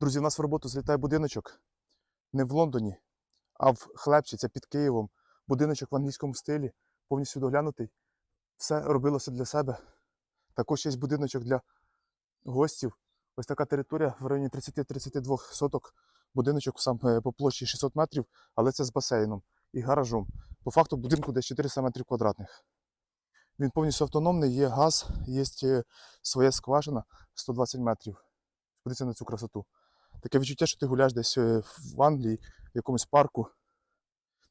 Друзі, у нас в роботу злітає будиночок не в Лондоні, а в Хлебчі, це під Києвом. Будиночок в англійському стилі, повністю доглянутий. Все робилося для себе. Також є будиночок для гостів. Ось така територія в районі 30-32 соток. Будиночок сам е, по площі 600 метрів, але це з басейном і гаражом. По факту будинку десь 400 метрів квадратних. Він повністю автономний, є газ, є е, своя скважина 120 метрів. Подивіться на цю красоту. Таке відчуття, що ти гуляєш десь е, в Англії, в якомусь парку.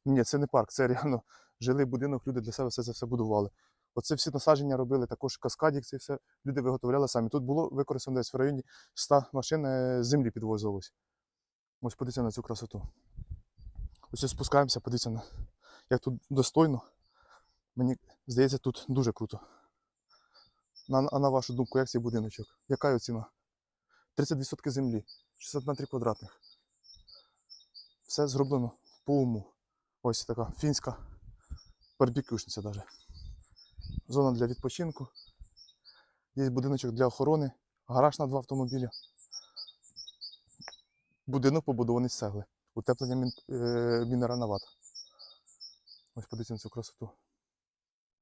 Ні, це не парк, це реально жилий будинок, люди для себе все це все будували. Оце всі насадження робили, також каскадік, це все люди виготовляли самі. Тут було використано десь в районі 100 машин е, землі підвозилось. Ось подивіться на цю красоту. Ось спускаємося, подивіться на як тут достойно. Мені здається, тут дуже круто. На, а на вашу думку, як цей будиночок? Яка його ціна? 30% землі, 60 метрів квадратних. Все зроблено по уму. Ось така фінська барбекюшниця навіть. Зона для відпочинку. Є будиночок для охорони, гараж на два автомобілі. Будинок побудований з цегли. Утеплення мін, е, мінеральна вата. Ось подивіться на цю красоту.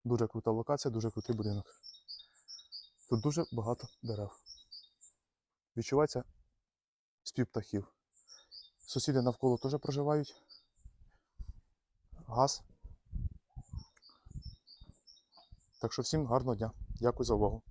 Дуже крута локація, дуже крутий будинок. Тут дуже багато дерев. Відчувається спів птахів. Сусіди навколо теж проживають. Газ. Так що всім гарного дня. Дякую за увагу.